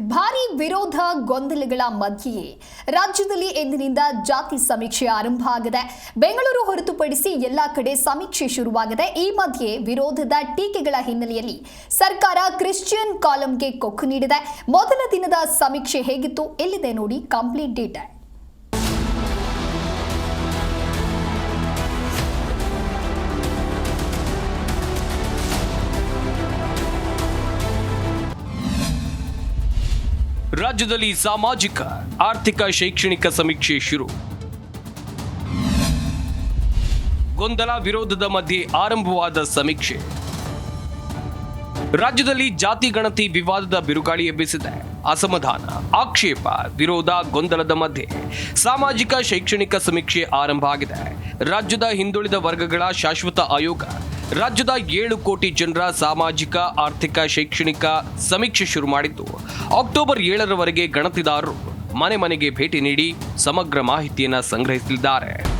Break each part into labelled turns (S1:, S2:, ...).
S1: ಭಾರಿ ವಿರೋಧ ಗೊಂದಲಗಳ ಮಧ್ಯೆಯೇ ರಾಜ್ಯದಲ್ಲಿ ಎಂದಿನಿಂದ ಜಾತಿ ಸಮೀಕ್ಷೆ ಆರಂಭ ಆಗಿದೆ. ಬೆಂಗಳೂರು ಹೊರತುಪಡಿಸಿ ಎಲ್ಲಾ ಕಡೆ ಸಮೀಕ್ಷೆ ಶುರುವಾಗಿದೆ. ಈ ಮಧ್ಯೆ ವಿರೋಧದ ಟೀಕೆಗಳ ಹಿನ್ನೆಲೆಯಲ್ಲಿ ಸರ್ಕಾರ ಕ್ರಿಶ್ಚಿಯನ್ ಕಾಲಂಗೆ ಕೊಕ್ಕು ನೀಡಿದೆ. ಮೊದಲ ದಿನದ ಸಮೀಕ್ಷೆ ಹೇಗಿತ್ತು? ಎಲ್ಲಿದೆ ನೋಡಿ. ಕಂಪ್ಲೀಟ್ ಡೀಟೇಲ್
S2: ರಾಜ್ಯದಲ್ಲಿ ಸಾಮಾಜಿಕ, ಆರ್ಥಿಕ, ಶೈಕ್ಷಣಿಕ ಸಮೀಕ್ಷೆ ಶುರು. ಗೊಂದಲ ವಿರೋಧದ ಮಧ್ಯೆ ಆರಂಭವಾದ ಸಮೀಕ್ಷೆ. ರಾಜ್ಯದಲ್ಲಿ ಜಾತಿ ಗಣತಿ ವಿವಾದದ ಬಿರುಗಾಳಿ ಎಬ್ಬಿಸಿದೆ. ಅಸಮಾಧಾನ, ಆಕ್ಷೇಪ, ವಿರೋಧ, ಗೊಂದಲದ ಮಧ್ಯೆ ಸಾಮಾಜಿಕ, ಶೈಕ್ಷಣಿಕ ಸಮೀಕ್ಷೆ ಆರಂಭ ಆಗಿದೆ. ರಾಜ್ಯದ ಹಿಂದುಳಿದ ವರ್ಗಗಳ ಶಾಶ್ವತ ಆಯೋಗ ರಾಜ್ಯದ ಏಳು ಕೋಟಿ ಜನರ ಸಾಮಾಜಿಕ, ಆರ್ಥಿಕ, ಶೈಕ್ಷಣಿಕ ಸಮೀಕ್ಷೆ ಶುರು ಮಾಡಿದ್ದು. ಅಕ್ಟೋಬರ್ ಏಳರವರೆಗೆ ಗಣತಿದಾರರು ಮನೆ ಮನೆಗೆ ಭೇಟಿ ನೀಡಿ ಸಮಗ್ರ ಮಾಹಿತಿಯನ್ನು ಸಂಗ್ರಹಿಸಲಿದ್ದಾರೆ.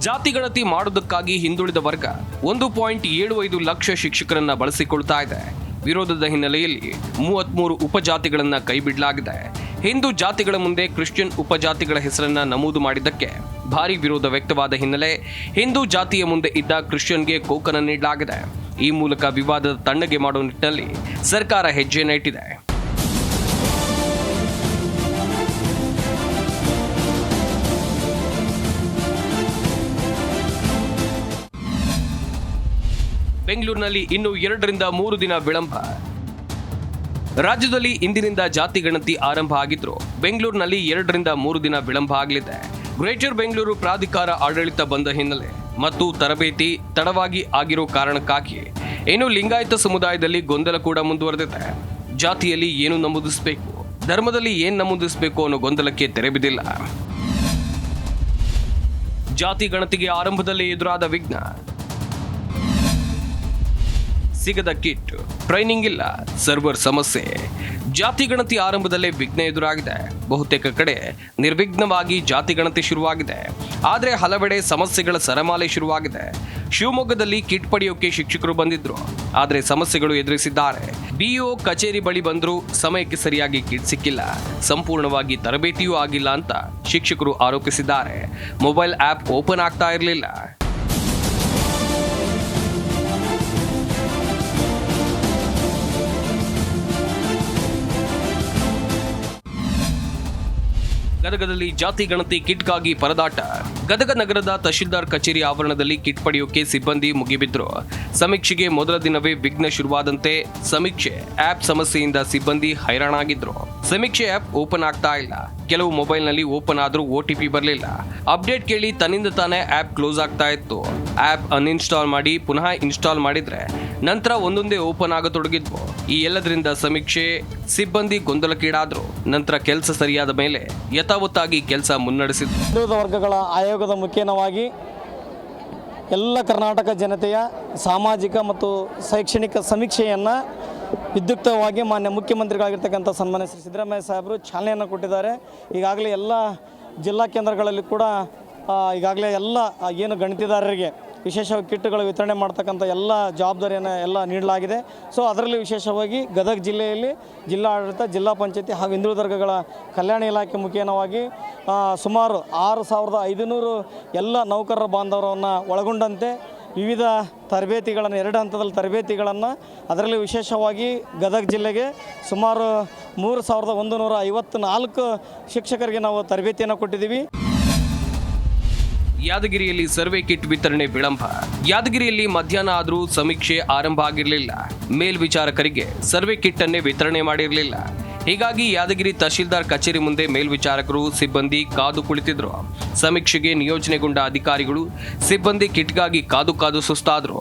S2: ಜಾತಿ ಗಣತಿ ಮಾಡುವುದಕ್ಕಾಗಿ ಹಿಂದುಳಿದ ವರ್ಗ ಒಂದು ಪಾಯಿಂಟ್ ಏಳು ಐದು ಲಕ್ಷ ಶಿಕ್ಷಕರನ್ನ ಬಳಸಿಕೊಳ್ತಾ ಇದೆ. ವಿರೋಧದ ಹಿನ್ನೆಲೆಯಲ್ಲಿ ಮೂವತ್ಮೂರು ಉಪಜಾತಿಗಳನ್ನ ಕೈಬಿಡಲಾಗಿದೆ. ಹಿಂದೂ ಜಾತಿಗಳ ಮುಂದೆ ಕ್ರಿಶ್ಚಿಯನ್ ಉಪಜಾತಿಗಳ ಹೆಸರನ್ನ ನಮೂದು ಮಾಡಿದ್ದಕ್ಕೆ ಭಾರಿ ವಿರೋಧ ವ್ಯಕ್ತವಾದ ಹಿನ್ನೆಲೆ ಹಿಂದೂ ಜಾತಿಯ ಮುಂದೆ ಇದ್ದ ಕ್ರಿಶ್ಚಿಯನ್ಗೆ ಕೋಕನ ನೀಡಲಾಗಿದೆ. ಈ ಮೂಲಕ ವಿವಾದದ ತಣ್ಣಗೆ ಮಾಡುವ ನಿಟ್ಟಿನಲ್ಲಿ ಸರ್ಕಾರ ಹೆಜ್ಜೆಯನ್ನು ಇಟ್ಟಿದೆ ಬೆಂಗಳೂರಿನಲ್ಲಿ ಇನ್ನು ಎರಡರಿಂದ ಮೂರು ದಿನ ವಿಳಂಬ. ರಾಜ್ಯದಲ್ಲಿ ಇಂದಿನಿಂದ ಜಾತಿ ಗಣತಿ ಆರಂಭ ಆಗಿದ್ರು. ಬೆಂಗಳೂರಿನಲ್ಲಿ ಎರಡರಿಂದ ಮೂರು ದಿನ ವಿಳಂಬ ಆಗಲಿದೆ. ಗ್ರೇಟರ್ ಬೆಂಗಳೂರು ಪ್ರಾಧಿಕಾರ ಆಡಳಿತ ಬಂದ ಹಿನ್ನೆಲೆ ಮತ್ತು ತರಬೇತಿ ತಡವಾಗಿ ಆಗಿರೋ ಕಾರಣಕ್ಕಾಗಿ ಏನು ಲಿಂಗಾಯತ ಸಮುದಾಯದಲ್ಲಿ ಗೊಂದಲ ಕೂಡ ಮುಂದುವರೆದಿದೆ. ಜಾತಿಯಲ್ಲಿ ಏನು ನಮೂದಿಸಬೇಕು, ಧರ್ಮದಲ್ಲಿ ಏನು ನಮೂದಿಸಬೇಕು ಅನ್ನೋ ಗೊಂದಲಕ್ಕೆ ತೆರೆಬಿದ್ದಿಲ್ಲ ಜಾತಿ ಗಣತಿಗೆ ಆರಂಭದಲ್ಲಿ ಎದುರಾದ ವಿಘ್ನ. ಸಿಗದ ಕಿಟ್. ಟ್ರೈನಿಂಗ್ ಇಲ್ಲ ಸರ್ವರ್ ಸಮಸ್ಯೆ. ಜಾತಿ ಗಣತಿ ಆರಂಭದಲ್ಲೇ ವಿಘ್ನ ಎದುರಾಗಿದೆ. ಬಹುತೇಕ ಕಡೆ ನಿರ್ವಿಘ್ನವಾಗಿ ಜಾತಿ ಗಣತಿ ಶುರುವಾಗಿದೆ. ಆದರೆ ಹಲವೆಡೆ ಸಮಸ್ಯೆಗಳ ಸರಮಾಲೆ ಶುರುವಾಗಿದೆ. ಶಿವಮೊಗ್ಗದಲ್ಲಿ ಕಿಟ್ ಪಡೆಯೋಕೆ ಶಿಕ್ಷಕರು ಬಂದಿದ್ರು. ಆದರೆ ಸಮಸ್ಯೆಗಳು ಎದುರಿಸಿದ್ದಾರೆ. ಬಿಇಒ ಕಚೇರಿ ಬಳಿ ಬಂದರೂ ಸಮಯಕ್ಕೆ ಸರಿಯಾಗಿ ಕಿಟ್ ಸಿಕ್ಕಿಲ್ಲ. ಸಂಪೂರ್ಣವಾಗಿ ತರಬೇತಿಯೂ ಆಗಿಲ್ಲ ಅಂತ ಶಿಕ್ಷಕರು ಆರೋಪಿಸಿದ್ದಾರೆ. ಮೊಬೈಲ್ ಆ್ಯಪ್ ಓಪನ್ ಆಗ್ತಾ ಇರಲಿಲ್ಲ. ಗದಗದಲ್ಲಿ ಜಾತಿ ಗಣತಿ ಕಿಟ್ಗಾಗಿ ಪರದಾಟ. ಗದಗ ನಗರದ ತಹಶೀಲ್ದಾರ್ ಕಚೇರಿ ಆವರಣದಲ್ಲಿ ಕಿಟ್ ಪಡೆಯೋಕೆ ಸಿಬ್ಬಂದಿ ಮುಗಿಬಿದ್ರು. ಸಮೀಕ್ಷೆಗೆ ಮೊದಲ ದಿನವೇ ವಿಘ್ನ ಶುರುವಾದಂತೆ ಸಮೀಕ್ಷೆ ಆಪ್ ಸಮಸ್ಯೆಯಿಂದ ಸಿಬ್ಬಂದಿ ಹೈರಾಣಾಗಿದ್ರು. ಸಮೀಕ್ಷೆ ಆಪ್ ಓಪನ್ ಆಗ್ತಾ ಇಲ್ಲ. ಕೆಲವು ಮೊಬೈಲ್ನಲ್ಲಿ ಓಪನ್ ಆದ್ರೂ ಒ ಟಿ ಪಿ ಬರಲಿಲ್ಲ. ಅಪ್ಡೇಟ್ ಕೇಳಿ ತನ್ನಿಂದ ತಾನೇ ಆಪ್ ಕ್ಲೋಸ್ ಆಗ್ತಾ ಇತ್ತು. ಆಪ್ ಅನ್ಇನ್ಸ್ಟಾಲ್ ಮಾಡಿ ಪುನಃ ಇನ್ಸ್ಟಾಲ್ ಮಾಡಿದ್ರೆ ನಂತರ ಒಂದೊಂದೇ ಓಪನ್ ಆಗತೊಡಗಿದ್ವು. ಈ ಎಲ್ಲದರಿಂದ ಸಮೀಕ್ಷೆ, ಸಿಬ್ಬಂದಿ ಗೊಂದಲಕ್ಕೀಡಾದ್ರು. ನಂತರ ಕೆಲಸ ಸರಿಯಾದ ಮೇಲೆ ಯಥಾವತ್ತಾಗಿ ಕೆಲಸ ಮುನ್ನಡೆಸಿದ್ದು
S3: ಹಿಂದುಳಿದ ವರ್ಗಗಳ ಆಯೋಗದ ಮುಖೇನವಾಗಿ ಎಲ್ಲ ಕರ್ನಾಟಕ ಜನತೆಯ ಸಾಮಾಜಿಕ ಮತ್ತು ಶೈಕ್ಷಣಿಕ ಸಮೀಕ್ಷೆಯನ್ನು ವಿದ್ಯುಕ್ತವಾಗಿ ಮಾನ್ಯ ಮುಖ್ಯಮಂತ್ರಿಗಳಾಗಿರ್ತಕ್ಕಂಥ ಸನ್ಮಾನ್ಯ ಶ್ರೀ ಸಿದ್ದರಾಮಯ್ಯ ಸಾಹೇಬರು ಚಾಲನೆಯನ್ನು ಕೊಟ್ಟಿದ್ದಾರೆ. ಈಗಾಗಲೇ ಎಲ್ಲ ಜಿಲ್ಲಾ ಕೇಂದ್ರಗಳಲ್ಲಿ ಕೂಡ ಈಗಾಗಲೇ ಎಲ್ಲ ಏನು ಗಣಿತದಾರರಿಗೆ ವಿಶೇಷವಾಗಿ ಕಿಟ್ಗಳು ವಿತರಣೆ ಮಾಡ್ತಕ್ಕಂಥ ಎಲ್ಲ ಜವಾಬ್ದಾರಿಯನ್ನು ಎಲ್ಲ ನೀಡಲಾಗಿದೆ. ಸೊ ಅದರಲ್ಲಿ ವಿಶೇಷವಾಗಿ ಗದಗ ಜಿಲ್ಲೆಯಲ್ಲಿ ಜಿಲ್ಲಾ ಆಡಳಿತ ಜಿಲ್ಲಾ ಪಂಚಾಯತಿ ಹಾಗೂ ಹಿಂದುಳಿದರ್ಗಗಳ ಕಲ್ಯಾಣ ಇಲಾಖೆ ಮುಖೇನವಾಗಿ ಸುಮಾರು ಆರು ಸಾವಿರದ ಐದುನೂರು ಎಲ್ಲ ನೌಕರರ ಬಾಂಧವರನ್ನು ಒಳಗೊಂಡಂತೆ ವಿವಿಧ ತರಬೇತಿಗಳನ್ನು, ಎರಡು ಹಂತದಲ್ಲಿ ತರಬೇತಿಗಳನ್ನು ಅದರಲ್ಲಿ ವಿಶೇಷವಾಗಿ ಗದಗ ಜಿಲ್ಲೆಗೆ ಸುಮಾರು ಮೂರು ಸಾವಿರದ ಒಂದು ನೂರ ಐವತ್ತು ನಾಲ್ಕು ಶಿಕ್ಷಕರಿಗೆ ನಾವು ತರಬೇತಿಯನ್ನು ಕೊಟ್ಟಿದ್ದೀವಿ.
S2: ಯಾದಗಿರಿಯಲ್ಲಿ ಸರ್ವೆ ಕಿಟ್ ವಿತರಣೆ ವಿಳಂಬ. ಯಾದಗಿರಿಯಲ್ಲಿ ಮಧ್ಯಾಹ್ನ ಆದರೂ ಸಮೀಕ್ಷೆ ಆರಂಭ ಆಗಿರಲಿಲ್ಲ. ಮೇಲ್ವಿಚಾರಕರಿಗೆ ಸರ್ವೆ ಕಿಟ್ ಅನ್ನೇ ವಿತರಣೆ ಮಾಡಿರಲಿಲ್ಲ. ಹೀಗಾಗಿ ಯಾದಗಿರಿ ತಹಶೀಲ್ದಾರ್ ಕಚೇರಿ ಮುಂದೆ ಮೇಲ್ವಿಚಾರಕರು, ಸಿಬ್ಬಂದಿ ಕಾದು ಕುಳಿತಿದ್ರು. ಸಮೀಕ್ಷೆಗೆ ನಿಯೋಜನೆಗೊಂಡ ಅಧಿಕಾರಿಗಳು ಸಿಬ್ಬಂದಿ ಕಿಟ್ಗಾಗಿ ಕಾದು ಕಾದು ಸುಸ್ತಾದ್ರು.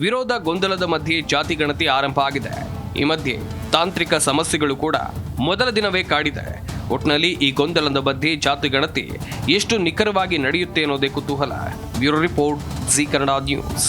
S2: ವಿರೋಧ ಗೊಂದಲದ ಮಧ್ಯೆ ಜಾತಿ ಗಣತಿ ಆರಂಭ ಆಗಿದೆ. ಈ ಮಧ್ಯೆ ತಾಂತ್ರಿಕ ಸಮಸ್ಯೆಗಳು ಕೂಡ ಮೊದಲ ದಿನವೇ ಕಾಡಿದೆ. ಒಟ್ನಲ್ಲಿ ಈ ಗೊಂದಲದ ಬಗ್ಗೆ ಜಾತಿ ಗಣತಿ ಎಷ್ಟು ನಿಖರವಾಗಿ ನಡೆಯುತ್ತೆ ಅನ್ನೋದೇ ಕುತೂಹಲ. Bureau report Zee Kannada news.